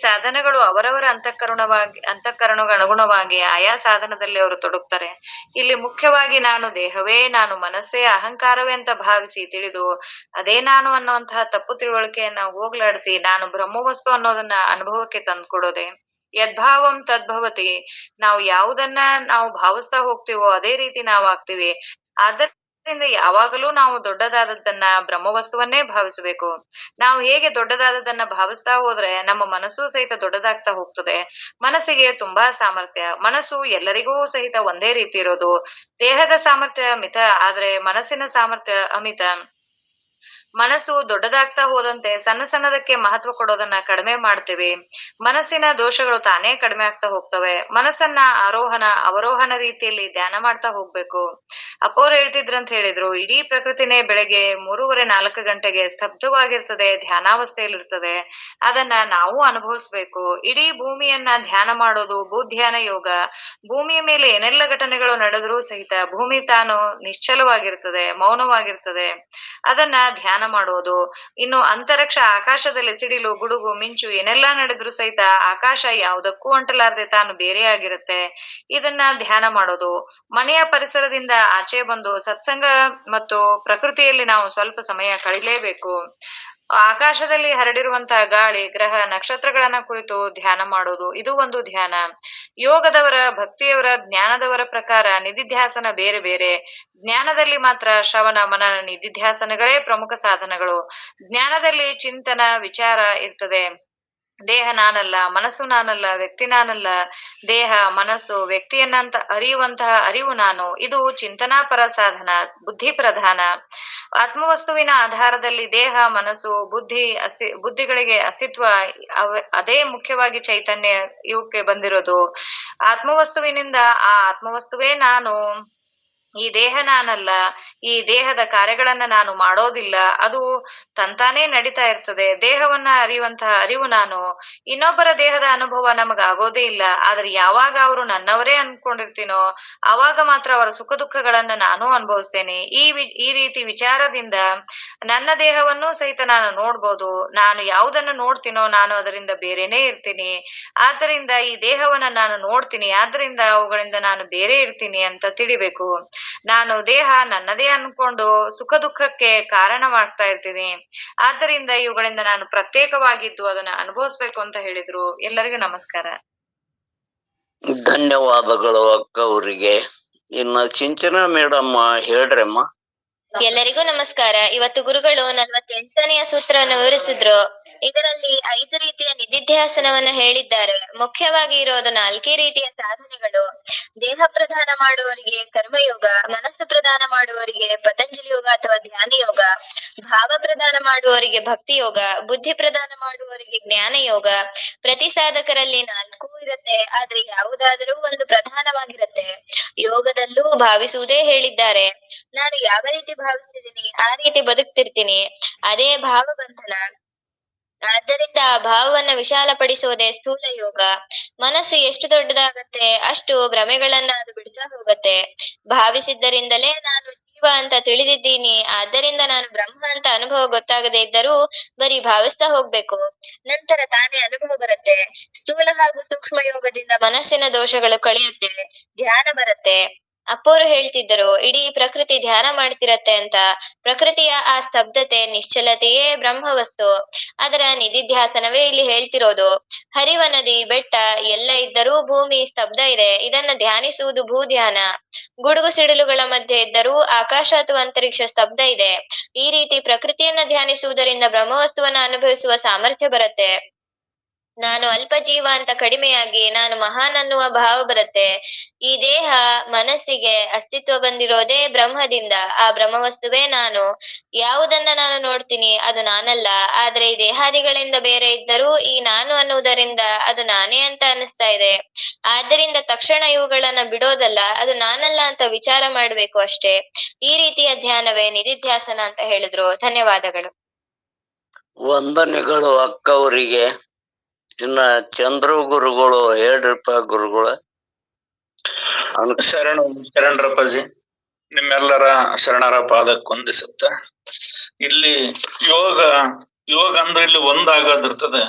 ಸಾಧನಗಳು ಅವರವರ ಅಂತಃಕರಣವಾಗಿ ಅನುಗುಣವಾಗಿ ಆಯಾ ಸಾಧನದಲ್ಲಿ ಅವರು ತೊಡಗ್ತಾರೆ. ಇಲ್ಲಿ ಮುಖ್ಯವಾಗಿ ನಾನು ದೇಹವೇ, ನಾನು ಮನಸ್ಸೇ, ಅಹಂಕಾರವೇ ಅಂತ ಭಾವಿಸಿ ತಿಳಿದು, ಅದೇ ನಾನು ಅನ್ನುವಂತಹ ತಪ್ಪು ತಿಳುವಳಿಕೆಯನ್ನ ಹೋಗ್ಲಾಡಿಸಿ ನಾನು ಬ್ರಹ್ಮವಸ್ತು ಅನ್ನೋದನ್ನ ಅನುಭವಕ್ಕೆ ತಂದ್ಕೊಡೋದೆ. ಯದ್ಭಾವಂ ತದ್ಭವತಿ. ನಾವು ಯಾವುದನ್ನ ನಾವು ಭಾವಿಸ್ತಾ ಹೋಗ್ತೀವೋ ಅದೇ ರೀತಿ ನಾವು ಆಗ್ತೀವಿ ಆದ್ದರಿಂದ ಯಾವಾಗಲೂ ನಾವು ದೊಡ್ಡದಾದದ್ದನ್ನ ಬ್ರಹ್ಮವಸ್ತುವನ್ನೇ ಭಾವಿಸಬೇಕು. ನಾವು ಹೇಗೆ ದೊಡ್ಡದಾದದ್ದನ್ನ ಭಾವಿಸ್ತಾ ಹೋದ್ರೆ ನಮ್ಮ ಮನಸ್ಸು ಸಹಿತ ದೊಡ್ಡದಾಗ್ತಾ ಹೋಗ್ತದೆ. ಮನಸ್ಸಿಗೆ ತುಂಬಾ ಸಾಮರ್ಥ್ಯ. ಮನಸ್ಸು ಎಲ್ಲರಿಗೂ ಸಹಿತ ಒಂದೇ ರೀತಿ ಇರೋದು. ದೇಹದ ಸಾಮರ್ಥ್ಯ ಮಿತ ಆದ್ರೆ ಮನಸ್ಸಿನ ಸಾಮರ್ಥ್ಯ ಅಮಿತ. ಮನಸ್ಸು ದೊಡ್ಡದಾಗ್ತಾ ಹೋದಂತೆ ಸಣ್ಣ ಸಣ್ಣದಕ್ಕೆ ಮಹತ್ವ ಕೊಡೋದನ್ನ ಕಡಿಮೆ ಮಾಡ್ತೀವಿ. ಮನಸ್ಸಿನ ದೋಷಗಳು ತಾನೇ ಕಡಿಮೆ ಆಗ್ತಾ ಹೋಗ್ತವೆ. ಮನಸ್ಸನ್ನ ಆರೋಹಣ, ಅವರೋಹಣ ರೀತಿಯಲ್ಲಿ ಧ್ಯಾನ ಮಾಡ್ತಾ ಹೋಗ್ಬೇಕು. ಅಪ್ಪೋರು ಹೇಳ್ತಿದ್ರಂತ ಹೇಳಿದ್ರು, ಇಡೀ ಪ್ರಕೃತಿನೇ ಬೆಳಗ್ಗೆ ಮೂರುವರೆ ನಾಲ್ಕು ಗಂಟೆಗೆ ಸ್ತಬ್ಧವಾಗಿರ್ತದೆ, ಧ್ಯಾನಾವಸ್ಥೆಯಲ್ಲಿರ್ತದೆ. ಅದನ್ನ ನಾವು ಅನುಭವಿಸ್ಬೇಕು. ಇಡೀ ಭೂಮಿಯನ್ನ ಧ್ಯಾನ ಮಾಡೋದು ಭೂಧ್ಯಾನ ಯೋಗ. ಭೂಮಿಯ ಮೇಲೆ ಏನೆಲ್ಲ ಘಟನೆಗಳು ನಡೆದರೂ ಸಹಿತ ಭೂಮಿ ತಾನು ನಿಶ್ಚಲವಾಗಿರ್ತದೆ, ಮೌನವಾಗಿರ್ತದೆ. ಅದನ್ನ ಧ್ಯಾನ ಮಾಡೋದು, ಇನ್ನು ಅಂತರಿಕ್ಷ ಆಕಾಶದಲ್ಲಿ ಸಿಡಿಲು, ಗುಡುಗು, ಮಿಂಚು ಏನೆಲ್ಲಾ ನಡೆದ್ರು ಸಹಿತ ಆಕಾಶ ಯಾವುದಕ್ಕೂ ಅಂಟಲಾರದೆ ತಾನು ಬೇರೆಯಾಗಿರುತ್ತೆ ಇದನ್ನ ಧ್ಯಾನ ಮಾಡೋದು. ಮನೆಯ ಪರಿಸರದಿಂದ ಆಚೆ ಬಂದು ಸತ್ಸಂಗ ಮತ್ತು ಪ್ರಕೃತಿಯಲ್ಲಿ ನಾವು ಸ್ವಲ್ಪ ಸಮಯ ಕಳಿಲೇಬೇಕು. ಆಕಾಶದಲ್ಲಿ ಹರಡಿರುವಂತಹ ಗಾಳಿ, ಗ್ರಹ, ನಕ್ಷತ್ರಗಳನ್ನ ಕುರಿತು ಧ್ಯಾನ ಮಾಡೋದು, ಇದು ಒಂದು ಧ್ಯಾನ. ಯೋಗದವರ, ಭಕ್ತಿಯವರ, ಜ್ಞಾನದವರ ಪ್ರಕಾರ ನಿಧಿಧ್ಯಾಸನ ಬೇರೆ ಬೇರೆ. ಜ್ಞಾನದಲ್ಲಿ ಮಾತ್ರ ಶ್ರವಣ, ಮನನ ನಿಧಿಧ್ಯಾಸನಗಳೇ ಪ್ರಮುಖ ಸಾಧನಗಳು. ಜ್ಞಾನದಲ್ಲಿ ಚಿಂತನ, ವಿಚಾರ ಇರ್ತದೆ. ದೇಹ ನಾನಲ್ಲ, ಮನಸ್ಸು ನಾನಲ್ಲ, ವ್ಯಕ್ತಿ ನಾನಲ್ಲ, ದೇಹ, ಮನಸ್ಸು, ವ್ಯಕ್ತಿಯನ್ನಂತ ಅರಿಯುವಂತಹ ಅರಿವು ನಾನು. ಇದು ಚಿಂತನಾಪರ ಸಾಧನ, ಬುದ್ಧಿ ಪ್ರಧಾನ. ಆತ್ಮವಸ್ತುವಿನ ಆಧಾರದಲ್ಲಿ ದೇಹ, ಮನಸ್ಸು, ಬುದ್ಧಿ ಅಸ್ತಿ, ಬುದ್ಧಿಗಳಿಗೆ ಅಸ್ತಿತ್ವ ಅದೇ ಮುಖ್ಯವಾಗಿ ಚೈತನ್ಯ ಇವಕ್ಕೆ ಬಂದಿರೋದು. ಆತ್ಮವಸ್ತುವಿನಿಂದ ಆ ಆತ್ಮವಸ್ತುವೇ ನಾನು ಈ ದೇಹ ನಾನಲ್ಲ, ಈ ದೇಹದ ಕಾರ್ಯಗಳನ್ನ ನಾನು ಮಾಡೋದಿಲ್ಲ, ಅದು ತಂತಾನೇ ನಡೀತಾ ಇರ್ತದೆ. ದೇಹವನ್ನ ಅರಿಯುವಂತಹ ಅರಿವು ನಾನು. ಇನ್ನೊಬ್ಬರ ದೇಹದ ಅನುಭವ ನಮಗ ಆಗೋದೇ ಇಲ್ಲ. ಆದ್ರೆ ಯಾವಾಗ ಅವರು ನನ್ನವರೇ ಅನ್ಕೊಂಡಿರ್ತೀನೋ, ಅವಾಗ ಮಾತ್ರ ಅವರ ಸುಖ ದುಃಖಗಳನ್ನ ನಾನು ಅನುಭವಿಸ್ತೇನೆ. ಈ ಈ ರೀತಿ ವಿಚಾರದಿಂದ ನನ್ನ ದೇಹವನ್ನು ಸಹಿತ ನಾನು ನೋಡ್ಬೋದು. ನಾನು ಯಾವುದನ್ನು ನೋಡ್ತೀನೋ ನಾನು ಅದರಿಂದ ಬೇರೆನೇ ಇರ್ತೀನಿ. ಆದ್ದರಿಂದ ಈ ದೇಹವನ್ನ ನಾನು ನೋಡ್ತೀನಿ. ಆದ್ರಿಂದ ಅವುಗಳಿಂದ ನಾನು ಬೇರೆ ಇರ್ತೀನಿ ಅಂತ ತಿಳಿಬೇಕು. ನಾನು ದೇಹ ನನ್ನದೇ ಅನ್ಕೊಂಡು ಸುಖ ದುಃಖಕ್ಕೆ ಕಾರಣವಾಗ್ತಾ ಇರ್ತೀನಿ. ಆದ್ದರಿಂದ ಇವುಗಳಿಂದ ನಾನು ಪ್ರತ್ಯೇಕವಾಗಿದ್ದು ಅದನ್ನ ಅನುಭವಿಸ್ಬೇಕು ಅಂತ ಹೇಳಿದ್ರು. ಎಲ್ಲರಿಗೂ ನಮಸ್ಕಾರ. ಧನ್ಯವಾದಗಳು ಅಕ್ಕ ಅವರಿಗೆ. ಇನ್ನ ಚಿಂಚನ ಮೇಡಮ್ಮ ಹೇಳ್ರಮ್ಮ. ಎಲ್ಲರಿಗೂ ನಮಸ್ಕಾರ. ಇವತ್ತು ಗುರುಗಳು ನಲವತ್ತೆಂಟನೆಯ ಸೂತ್ರವನ್ನು ವಿವರಿಸಿದ್ರು. ಇದರಲ್ಲಿ ಐದು ರೀತಿಯ ನಿಧಿಧ್ಯಾಸನವನ್ನ ಹೇಳಿದ್ದಾರೆ. ಮುಖ್ಯವಾಗಿ ಇರೋದು ನಾಲ್ಕೇ ರೀತಿಯ ಸಾಧನೆಗಳು. ದೇಹ ಪ್ರದಾನ ಮಾಡುವವರಿಗೆ ಕರ್ಮಯೋಗ, ಮನಸ್ಸು ಪ್ರದಾನ ಮಾಡುವವರಿಗೆ ಪತಂಜಲಿ ಯೋಗ ಅಥವಾ ಧ್ಯಾನ ಯೋಗ, ಭಾವ ಪ್ರದಾನ ಮಾಡುವವರಿಗೆ ಭಕ್ತಿ ಯೋಗ, ಬುದ್ಧಿ ಪ್ರದಾನ ಮಾಡುವವರಿಗೆ ಜ್ಞಾನ ಯೋಗ. ಪ್ರತಿ ಸಾಧಕರಲ್ಲಿ ನಾಲ್ಕು ಇರುತ್ತೆ. ಆದ್ರೆ ಯಾವುದಾದರೂ ಒಂದು ಪ್ರಧಾನವಾಗಿರುತ್ತೆ. ಯೋಗದಲ್ಲೂ ಭಾವಿಸುವುದೇ ಹೇಳಿದ್ದಾರೆ. ನಾನು ಯಾವ ರೀತಿ ಭಾವಿಸ್ತಿದ್ದೀನಿ, ಆ ರೀತಿ ಬದುಕ್ತಿರ್ತೀನಿ, ಅದೇ ಭಾವ ಬಂಧನ ಆದ್ದರಿಂದ ಆ ಭಾವವನ್ನ ವಿಶಾಲಪಡಿಸುವುದೇ ಸ್ಥೂಲ ಯೋಗ. ಮನಸ್ಸು ಎಷ್ಟು ದೊಡ್ಡದಾಗತ್ತೆ, ಅಷ್ಟು ಭ್ರಮೆಗಳನ್ನ ಅದು ಬಿಡ್ತಾ ಹೋಗತ್ತೆ. ಭಾವಿಸಿದ್ದರಿಂದಲೇ ನಾನು ಜೀವ ಅಂತ ತಿಳಿದಿದ್ದೀನಿ, ಆದ್ದರಿಂದ ನಾನು ಬ್ರಹ್ಮ ಅಂತ ಅನುಭವ ಗೊತ್ತಾಗದೇ ಇದ್ದರೂ ಬರೀ ಭಾವಿಸ್ತಾ ಹೋಗ್ಬೇಕು. ನಂತರ ತಾನೇ ಅನುಭವ ಬರುತ್ತೆ. ಸ್ಥೂಲ ಹಾಗೂ ಸೂಕ್ಷ್ಮ ಯೋಗದಿಂದ ಮನಸ್ಸಿನ ದೋಷಗಳು ಕಳೆಯುತ್ತೆ, ಧ್ಯಾನ ಬರುತ್ತೆ. ಅಪ್ಪೋರು ಹೇಳ್ತಿದ್ದರು, ಇಡೀ ಪ್ರಕೃತಿ ಧ್ಯಾನ ಮಾಡ್ತಿರತ್ತೆ ಅಂತ. ಪ್ರಕೃತಿಯ ಆ ಸ್ತಬ್ಧತೆ, ನಿಶ್ಚಲತೆಯೇ ಬ್ರಹ್ಮವಸ್ತು. ಅದರ ನಿಧಿಧ್ಯಾಸನವೇ ಇಲ್ಲಿ ಹೇಳ್ತಿರೋದು. ಹರಿವ ನದಿ, ಬೆಟ್ಟ, ಎಲ್ಲ ಇದ್ದರೂ ಭೂಮಿ ಸ್ತಬ್ಧ ಇದೆ. ಇದನ್ನ ಧ್ಯಾನಿಸುವುದು ಭೂಧ್ಯಾನ. ಗುಡುಗು ಸಿಡಿಲುಗಳ ಮಧ್ಯೆ ಇದ್ದರೂ ಆಕಾಶ ಅಥವಾ ಅಂತರಿಕ್ಷ ಸ್ತಬ್ಧ ಇದೆ. ಈ ರೀತಿ ಪ್ರಕೃತಿಯನ್ನ ಧ್ಯಾನಿಸುವುದರಿಂದ ಬ್ರಹ್ಮವಸ್ತುವನ್ನ ಅನುಭವಿಸುವ ಸಾಮರ್ಥ್ಯ ಬರುತ್ತೆ. ನಾನು ಅಲ್ಪ ಜೀವ ಅಂತ ಕಡಿಮೆಯಾಗಿ ನಾನು ಮಹಾನ್ ಅನ್ನುವ ಭಾವ ಬರುತ್ತೆ. ಈ ದೇಹ ಮನಸ್ಸಿಗೆ ಅಸ್ತಿತ್ವ ಬಂದಿರೋದೇ ಬ್ರಹ್ಮದಿಂದ. ಆ ಬ್ರಹ್ಮವಸ್ತುವೇ ನಾನು. ಯಾವುದನ್ನ ನಾನು ನೋಡ್ತೀನಿ ಅದು ನಾನಲ್ಲ. ಆದ್ರೆ ಈ ದೇಹಾದಿಗಳಿಂದ ಬೇರೆ ಇದ್ದರೂ ಈ ನಾನು ಅನ್ನುವುದರಿಂದ ಅದು ನಾನೇ ಅಂತ ಅನಿಸ್ತಾ ಇದೆ. ಆದ್ದರಿಂದ ತಕ್ಷಣ ಇವುಗಳನ್ನ ಬಿಡೋದಲ್ಲ, ಅದು ನಾನಲ್ಲ ಅಂತ ವಿಚಾರ ಮಾಡ್ಬೇಕು ಅಷ್ಟೇ. ಈ ರೀತಿಯ ಧ್ಯಾನವೇ ನಿಧಿಧ್ಯಾಸನ ಅಂತ ಹೇಳಿದ್ರು. ಧನ್ಯವಾದಗಳು. ವಂದನೆಗಳು ಅಕ್ಕ ಅವರಿಗೆ ಇನ್ನ ಚಂದ್ರು ಗುರುಗಳು ಹೇಳ್ರಿಪ್ಪ ಗುರುಗಳು. ಶರಣ ಶರಣು, ಶರಣರಪ್ಪಾಜಿ, ನಿಮ್ಮೆಲ್ಲರ ಶರಣರ ಪಾದಕ್ಕೆ ವಂದಿಸುತ್ತ. ಇಲ್ಲಿ ಯೋಗ ಯೋಗ ಅಂದ್ರೆ ಇಲ್ಲಿ ಒಂದಾಗೋದಿರ್ತದೆ.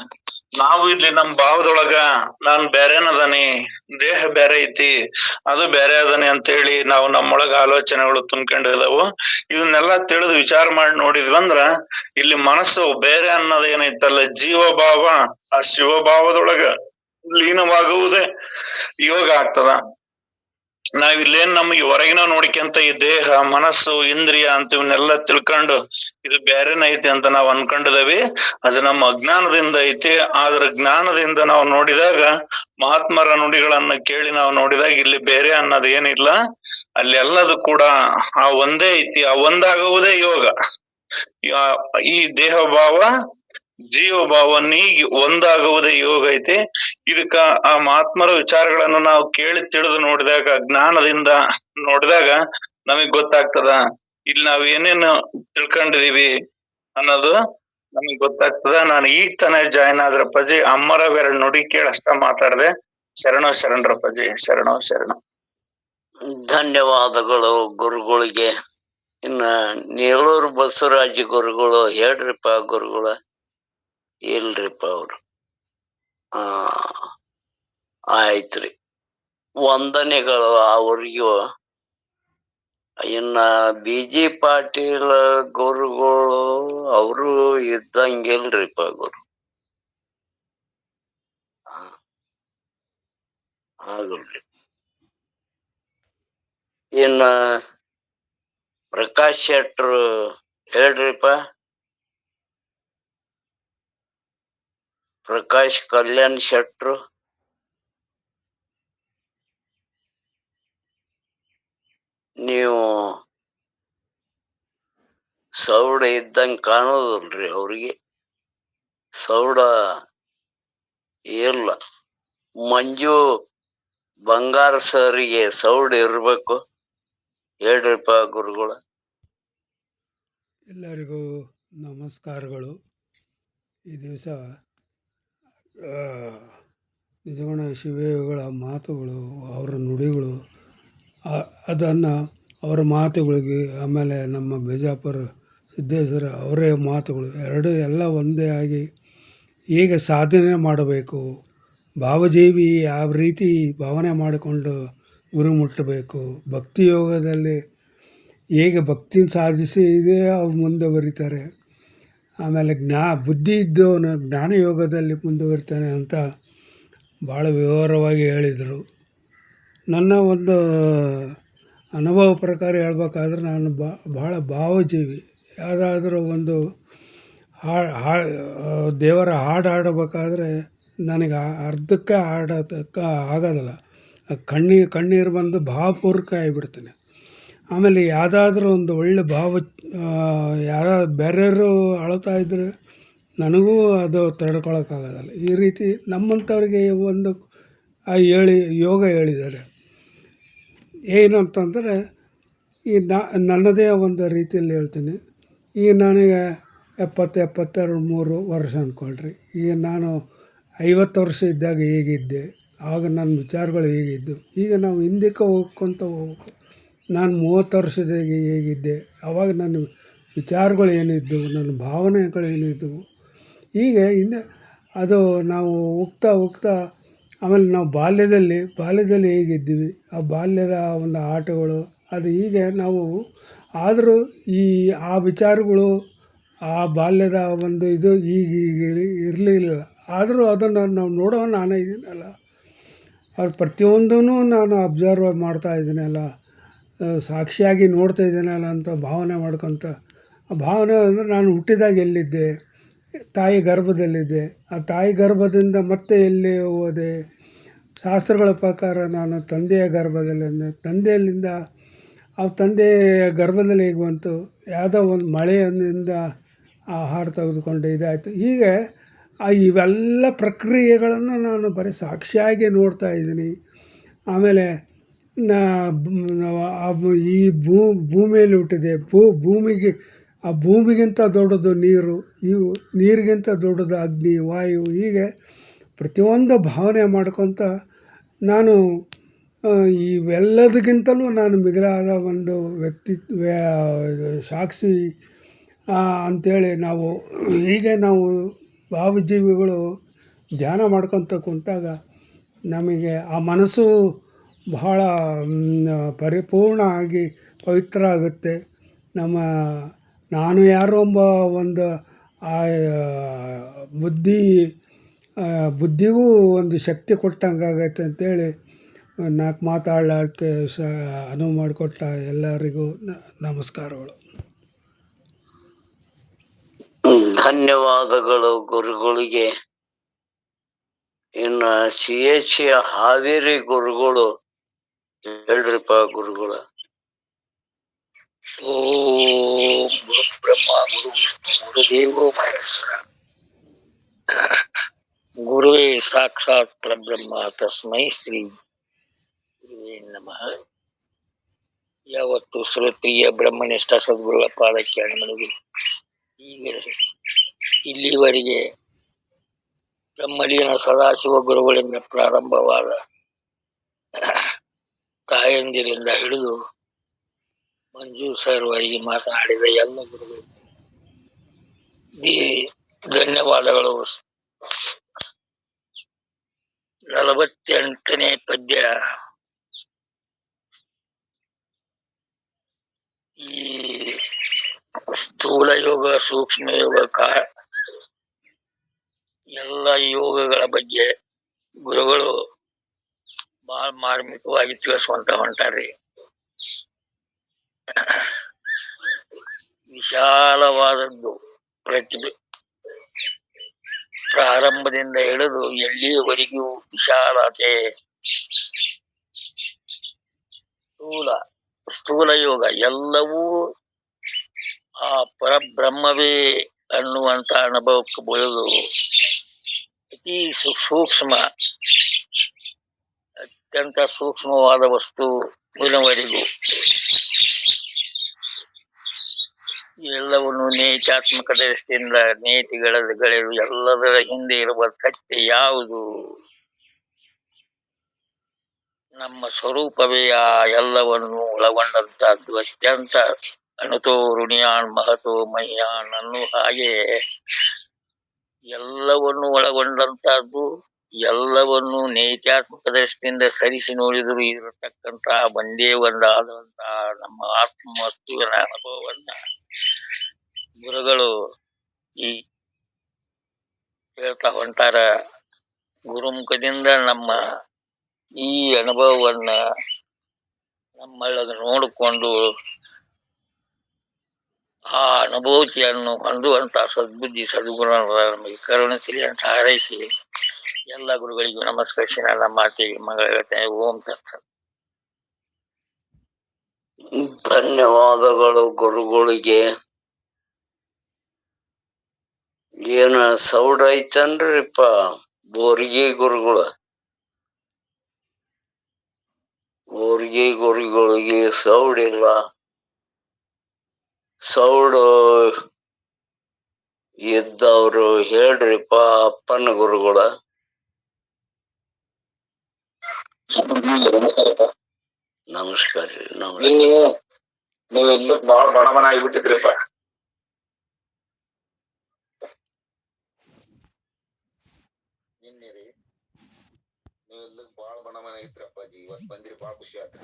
ನಾವು ಇಲ್ಲಿ ನಮ್ ಭಾವದೊಳಗ ನಾನ್ ಬ್ಯಾರೇನದಾನಿ. ದೇಹ ಬೇರೆ ಐತಿ, ಅದು ಬೇರೆ ಅದನಿ ಅಂತ ಹೇಳಿ ನಾವು ನಮ್ಮೊಳಗ ಆಲೋಚನೆಗಳು ತುಂಬ್ಕೊಂಡಿದಾವು ಇದನ್ನೆಲ್ಲಾ ತಿಳಿದು ವಿಚಾರ ಮಾಡಿ ನೋಡಿದ್ವಂದ್ರ ಇಲ್ಲಿ ಮನಸ್ಸು ಬೇರೆ ಅನ್ನೋದ್ ಏನೈತಲ್ಲ ಜೀವ ಭಾವ ಆ ಶಿವ ಭಾವದೊಳಗ ಲೀನವಾಗುವುದೇ ಯೋಗ ಆಗ್ತದ. ನಾವಿಲ್ಲೇನ್ ನಮಗೆ ಹೊರಗಿನ ನೋಡ್ಕೊಂತ ಈ ದೇಹ, ಮನಸ್ಸು, ಇಂದ್ರಿಯ ಅಂತ ಇವನ್ನೆಲ್ಲ ತಿಳ್ಕೊಂಡು ಇದು ಬ್ಯಾರೆನ ಐತಿ ಅಂತ ನಾವ್ ಅನ್ಕೊಂಡಿದವಿ. ಅದು ನಮ್ಮ ಅಜ್ಞಾನದಿಂದ ಐತಿ. ಆದ್ರ ಜ್ಞಾನದಿಂದ ನಾವು ನೋಡಿದಾಗ, ಮಹಾತ್ಮರ ನುಡಿಗಳನ್ನ ಕೇಳಿ ನಾವು ನೋಡಿದಾಗ ಇಲ್ಲಿ ಬೇರೆ ಅನ್ನೋದು ಏನಿಲ್ಲ. ಅಲ್ಲಿ ಎಲ್ಲದು ಕೂಡ ಆ ಒಂದೇ ಐತಿ. ಆ ಒಂದಾಗುವುದೇ ಯೋಗ. ಈ ದೇಹ ಭಾವ ಜೀವ ಭಾವ ನೀಗಿ ಒಂದಾಗುವುದೇ ಯೋಗ ಐತಿ. ಇದಕ್ಕ ಆ ಮಹಾತ್ಮರ ವಿಚಾರಗಳನ್ನು ನಾವು ಕೇಳಿ ತಿಳಿದು ನೋಡಿದಾಗ, ಜ್ಞಾನದಿಂದ ನೋಡಿದಾಗ ನಮಗ್ ಗೊತ್ತಾಗ್ತದ. ಇಲ್ಲಿ ನಾವ್ ಏನೇನು ತಿಳ್ಕೊಂಡಿದೀವಿ ಅನ್ನೋದು ನಮಗ್ ಗೊತ್ತಾಗ್ತದ. ನಾನು ಈಗ ತಾನೇ ಜಾಯ್ನ್ ಆದ್ರಪ್ಪಾಜಿ ಅಮ್ಮರ ಬೇರೆ ನುಡಿ ಕೇಳಿ ಅಷ್ಟ ಮಾತಾಡ್ದೆ. ಶರಣೋ ಪಜಿ ಶರಣೋ ಶರಣ. ಧನ್ಯವಾದಗಳು ಗುರುಗಳಿಗೆ. ಇನ್ನ ನೀಳೂರು ಬಸವರಾಜ ಗುರುಗಳು, ಹೇಳ್ರಿಪ್ಪ ಗುರುಗಳ. ಇಲ್ರಿಪ್ಪ ಅವ್ರು. ಆ, ಆಯ್ತ್ರಿ. ವಂದನೆಗಳು ಅವ್ರಿಗೂ ಇನ್ನ ಬಿ ಜಿ ಪಾಟೀಲ್ ಗುರುಗಳು ಅವರು ಇದ್ದಂಗಿಲ್ರಿಪ್ಪ ಗುರು. ಇನ್ನ ಪ್ರಕಾಶ್ ಶೆಟ್ರು ಹೇಳ್ರಿಪ್ಪ. ಪ್ರಕಾಶ್ ಕಲ್ಯಾಣ್ ಶೆಟ್ರು. ನೀವು ಸೌಡ ಇದ್ದಂಗ್ ಕಾಣೋದಲ್ರಿ ಅವ್ರಿಗೆ. ಸೌಡ ಇಲ್ಲ. ಮಂಜು ಬಂಗಾರ ಸರಿಗೆ ಸೌಡ್ ಇರಬೇಕು. ಹೇಳ್ರಿಪ್ಪ ಗುರುಗಳ. ಎಲ್ಲರಿಗೂ ನಮಸ್ಕಾರಗಳು. ಈ ದಿವಸ ನಿಜಗುಣ ಶಿವೇಗಳ ಮಾತುಗಳು, ಅವರ ನುಡಿಗಳು ಅದನ್ನು ಅವರ ಮಾತುಗಳಿಗೆ, ಆಮೇಲೆ ನಮ್ಮ ಬಿಜಾಪುರ ಸಿದ್ದೇಶ್ವರ ಅವರೇ ಮಾತುಗಳು, ಎರಡು ಎಲ್ಲ ಒಂದೇ ಆಗಿ ಹೇಗೆ ಸಾಧನೆ ಮಾಡಬೇಕು, ಭಾವಜೀವಿ ಯಾವ ರೀತಿ ಭಾವನೆ ಮಾಡಿಕೊಂಡು ಗುರಿ ಮುಟ್ಟಬೇಕು, ಭಕ್ತಿ ಯೋಗದಲ್ಲಿ ಹೇಗೆ ಭಕ್ತಿನ ಸಾಧಿಸಿ ಇದೇ ಅವ್ರು ಮುಂದುವರಿತಾರೆ ಆಮೇಲೆ ಜ್ಞಾ, ಬುದ್ಧಿ ಇದ್ದವನು ಜ್ಞಾನಯೋಗದಲ್ಲಿ ಮುಂದುವರಿತಾನೆ ಅಂತ ಭಾಳ ವಿವರವಾಗಿ ಹೇಳಿದರು. ನನ್ನ ಒಂದು ಅನುಭವ ಪ್ರಕಾರ ಹೇಳ್ಬೇಕಾದ್ರೆ ನಾನು ಭಾಳ ಭಾವಜೀವಿ. ಯಾವುದಾದ್ರೂ ಒಂದು ಹಾಡು ಹಾಡು ದೇವರ ಹಾಡು ಹಾಡಬೇಕಾದ್ರೆ ನನಗೆ ಅರ್ಧಕ್ಕೆ ಹಾಡೋದಕ್ಕೆ ಆಗೋದಿಲ್ಲ. ಕಣ್ಣೀರು ಕಣ್ಣೀರು ಬಂದು ಭಾವಪೂರ್ವಕ ಆಗಿಬಿಡ್ತೀನಿ. ಆಮೇಲೆ ಯಾವುದಾದ್ರೂ ಒಂದು ಒಳ್ಳೆ ಭಾವ ಯಾರು, ಬೇರೆಯವರು ಅಳ್ತಾ ಇದ್ದರೆ ನನಗೂ ಅದು ತಡ್ಕೊಳಕ್ಕಾಗೋದಿಲ್ಲ ಈ ರೀತಿ ನಮ್ಮಂಥವ್ರಿಗೆ ಒಂದು ಹೇಳಿ, ಯೋಗ ಹೇಳಿದ್ದಾರೆ. ಏನು ಅಂತಂದರೆ ಈ ನನ್ನದೇ ಒಂದು ರೀತಿಯಲ್ಲಿ ಹೇಳ್ತೀನಿ. ಈ ನನಗೆ ಎಪ್ಪತ್ತು, ಎಪ್ಪತ್ತೆರಡು, ಮೂರು ವರ್ಷ ಅಂದ್ಕೊಳ್ರಿ ಈಗ ನಾನು ಐವತ್ತು ವರ್ಷ ಇದ್ದಾಗ ಹೇಗಿದ್ದೆ, ಆಗ ನನ್ನ ವಿಚಾರಗಳು ಹೇಗಿದ್ದು ಈಗ ನಾವು ಹಿಂದಕ್ಕೆ ಹೋಗ್ಕೊತ ಹೋಗ್ಬೇಕು. ನಾನು ಮೂವತ್ತು ವರ್ಷದ ಹೇಗಿದ್ದೆ ಆವಾಗ ನನ್ನ ವಿಚಾರಗಳು ಏನಿದ್ದವು, ನನ್ನ ಭಾವನೆಗಳು ಏನಿದ್ದವು. ಹೀಗೆ ಹಿಂದೆ ಅದು ನಾವು ಹೋಗ್ತಾ ಹೋಗ್ತಾ, ಆಮೇಲೆ ನಾವು ಬಾಲ್ಯದಲ್ಲಿ ಬಾಲ್ಯದಲ್ಲಿ ಹೇಗಿದ್ದೀವಿ, ಆ ಬಾಲ್ಯದ ಒಂದು ಆಟಗಳು, ಅದು ಹೀಗೆ ನಾವು ಆದರೂ ಈ, ಆ ವಿಚಾರಗಳು, ಆ ಬಾಲ್ಯದ ಒಂದು ಇದು ಈಗ ಈಗ ಇರಲಿಲ್ಲ. ಆದರೂ ಅದನ್ನು ನಾವು ನೋಡೋ ನಾನೇ ಇದ್ದೀನಲ್ಲ. ಅದು ಪ್ರತಿಯೊಂದೂ ನಾನು ಅಬ್ಸರ್ವ್ ಮಾಡ್ತಾ ಇದ್ದೀನಲ್ಲ. ಸಾಕ್ಷಿಯಾಗಿ ನೋಡ್ತಾ ಇದ್ದೇನಲ್ಲ ಅಂತ ಭಾವನೆ ಮಾಡ್ಕೊತ, ಆ ಭಾವನೆ ಅಂದರೆ ನಾನು ಹುಟ್ಟಿದಾಗ ಎಲ್ಲಿದ್ದೆ, ತಾಯಿ ಗರ್ಭದಲ್ಲಿದ್ದೆ, ಆ ತಾಯಿ ಗರ್ಭದಿಂದ ಮತ್ತೆ ಎಲ್ಲಿ ಹೋದೆ, ಶಾಸ್ತ್ರಗಳ ಪ್ರಕಾರ ನಾನು ತಂದೆಯ ಗರ್ಭದಲ್ಲಿದ್ದೆ ತಂದೆಯಲ್ಲಿಂದ ಆ ತಂದೆಯ ಗರ್ಭದಲ್ಲಿ ಈಗ ಬಂತು ಯಾವುದೋ ಒಂದು ಮಳೆಯಿಂದ ಆಹಾರ ತೆಗೆದುಕೊಂಡು ಇದಾಯಿತು. ಹೀಗೆ ಆ ಇವೆಲ್ಲ ಪ್ರಕ್ರಿಯೆಗಳನ್ನು ನಾನು ಬರೀ ಸಾಕ್ಷಿಯಾಗಿ ನೋಡ್ತಾ ಇದ್ದೀನಿ. ಆಮೇಲೆ ಈ ಭೂಮಿಯಲ್ಲಿ ಹುಟ್ಟಿದೆ. ಭೂ, ಭೂಮಿಗೆ, ಆ ಭೂಮಿಗಿಂತ ದೊಡ್ಡದು ನೀರು, ಇವು, ನೀರಿಗಿಂತ ದೊಡ್ಡದು ಅಗ್ನಿ, ವಾಯು, ಹೀಗೆ ಪ್ರತಿಯೊಂದು ಭಾವನೆ ಮಾಡ್ಕೊತ ನಾನು ಇವೆಲ್ಲದಕ್ಕಿಂತಲೂ ನಾನು ಮಿಗಿಲಾದ ಒಂದು ವ್ಯಕ್ತಿ ಸಾಕ್ಷಿ ಅಂಥೇಳಿ ನಾವು, ಹೀಗೆ ನಾವು ಭಾವಜೀವಿಗಳು ಧ್ಯಾನ ಮಾಡ್ಕೊತ ಕುಂತಾಗ ನಮಗೆ ಆ ಮನಸ್ಸು ಬಹಳ ಪರಿಪೂರ್ಣ ಆಗಿ ಪವಿತ್ರ ಆಗುತ್ತೆ ನಮ್ಮ, ನಾನು ಯಾರೋ ಎಂಬ ಒಂದು, ಆ, ಬುದ್ಧಿ ಬುದ್ಧಿಗೂ ಒಂದು ಶಕ್ತಿ ಕೊಟ್ಟಂಗೆ ಆಗೈತೆ ಅಂತೇಳಿ ನಾಲ್ಕು ಮಾತಾಡಲಿಕ್ಕೆ ಸ, ಅನುವು ಮಾಡಿಕೊಟ್ಟ ಎಲ್ಲರಿಗೂ ನಮಸ್ಕಾರಗಳು. ಧನ್ಯವಾದಗಳು ಗುರುಗಳಿಗೆ. ಇನ್ನು ಸಿ, ಎಚ್ ಹಾವೇರಿ ಗುರುಗಳು ಹೇಳ್ರಿಪ್ಪ ಗುರುಗಳ. ಓ, ಬ್ರಹ್ಮ, ಗುರು ವಿಷ್ಣು ಗುರುದೇವೋ ಮಹೇಶ್ವರ. ಗುರುವೇ ಸಾಕ್ಷಾತ್ ಪರಬ್ರಹ್ಮ, ತಸ್ಮೈ ಶ್ರೀ ಗುರುವೇ ನಮಃ. ಯಾವತ್ತು ಶ್ರೋತ್ರಿಯ ಬ್ರಹ್ಮನಿಷ್ಠ ಸದ್ಗುರುಗಳ ಪಾದಕ್ಕೆ ಅಣಿಮಣಿಗೆ ಈಗ ಇಲ್ಲಿವರೆಗೆ ಬ್ರಹ್ಮಲೀನ ಸದಾಶಿವ ಗುರುಗಳಿಂದ ಪ್ರಾರಂಭವಾದ ತಾಯಂದಿರಿಂದ ಹಿಡಿದು ಮಂಜು ಸರ್ ವರೆಗೆ ಮಾತನಾಡಿದ ಎಲ್ಲ ಗುರುಗಳು ಧನ್ಯವಾದಗಳು. ನಲವತ್ತೆಂಟನೇ ಪದ್ಯ. ಈ ಸ್ಥೂಲ ಯೋಗ, ಸೂಕ್ಷ್ಮ ಯೋಗ ಕಾ, ಎಲ್ಲ ಯೋಗಗಳ ಬಗ್ಗೆ ಗುರುಗಳು ಬಹಳ ಮಾರ್ಮಿಕವಾಗಿ ತಿಳಿಸುವಂತ ಹೊಂಟಾರಿ ವಿಶಾಲವಾದದ್ದು ಪ್ರತಿಭೆ. ಪ್ರಾರಂಭದಿಂದ ಹಿಡಿದು ಎಲ್ಲಿಯವರೆಗೂ ವಿಶಾಲತೆ. ಸ್ಥೂಲ ಸ್ಥೂಲ ಯೋಗ ಎಲ್ಲವೂ ಆ ಪರಬ್ರಹ್ಮವೇ ಅನ್ನುವಂತ ಅನುಭವಕ್ಕೆ ಬರೋದು ಅತಿ ಸೂಕ್ಷ್ಮ ಅತ್ಯಂತ ಸೂಕ್ಷ್ಮವಾದ ವಸ್ತು ಇದುವರೆಗೂ ಎಲ್ಲವನ್ನು ನೇಚಾತ್ಮಕ ದೃಷ್ಟಿಯಿಂದ ನೀತಿಗಳ ಗಳೆದು ಎಲ್ಲದರ ಹಿಂದೆ ಇರುವ ಕಟ್ಟೆ ಯಾವುದು? ನಮ್ಮ ಸ್ವರೂಪವೇ ಆ ಎಲ್ಲವನ್ನು ಒಳಗೊಂಡಂತಹದ್ದು ಅತ್ಯಂತ ಅನುತೋ ಋಣಿಯಾನ್ ಮಹತೋ ಮಹ್ಯಾನ್ ಅನ್ನು ಹಾಗೆ ಎಲ್ಲವನ್ನು ಒಳಗೊಂಡಂತಹದ್ದು ಎಲ್ಲವನ್ನು ನೇತ್ಯಾತ್ಮಕ ದೃಷ್ಟಿಯಿಂದ ಸರಿಸಿ ನೋಡಿದರೂ ಇರತಕ್ಕಂತಹ ಒಂದೇ ಒಂದಾದಂತಹ ನಮ್ಮ ಆತ್ಮ ವಸ್ತುವಿನ ಅನುಭವವನ್ನ ಗುರುಗಳು ಈ ಹೇಳ್ತಾ ಹೊಂಟಾರ. ಗುರುಮುಖದಿಂದ ನಮ್ಮ ಈ ಅನುಭವವನ್ನ ನಮ್ಮೊಳಗೆ ನೋಡಿಕೊಂಡು ಆ ಅನುಭೂತಿಯನ್ನು ಹೊಂದುವಂತ ಸದ್ಬುದ್ಧಿ ಸದ್ಗುಣ ನಮಗೆ ಕರುಣಿಸಲಿ ಅಂತ ಹಾರೈಸಿ ಎಲ್ಲ ಗುರುಗಳಿಗೂ ನಮಸ್ಕಾರ. ನನ್ನ ಮಾತಿಗೆ ಮಗ ಓಂ ತತ್ಸ ಧನ್ಯವಾದಗಳು ಗುರುಗಳಿಗೆ. ಏನ ಸೌಡ್ ಐತನ್ರಿಪ್ಪ ಬೋರ್ಗಿ ಗುರುಗಳು. ಬೋರ್ಗಿ ಗುರುಗಳಿಗೆ ಸೌಡ್ ಇಲ್ಲ. ಸೌಡು ಇದ್ದವ್ರು ಹೇಳ್ರಿಪ್ಪ ಅಪ್ಪನ ಗುರುಗಳ. ನಮಸ್ಕಾರ ರೀ, ನಮಸ್ಕಾರ. ನೀವು ನೀವೆಲ್ಲ ಬಹಳ ಬಡವನ ಆಗಿಬಿಟ್ಟಿದ್ರಿಪ್ಪ ನಿನ್ನೆ ಬಾಳ ಬಣ ಮನೆ ಜೀವತ್ ಬಂದ್ರಿ ಬಾಳ ಖುಷಿ ಆತ್ರಿ.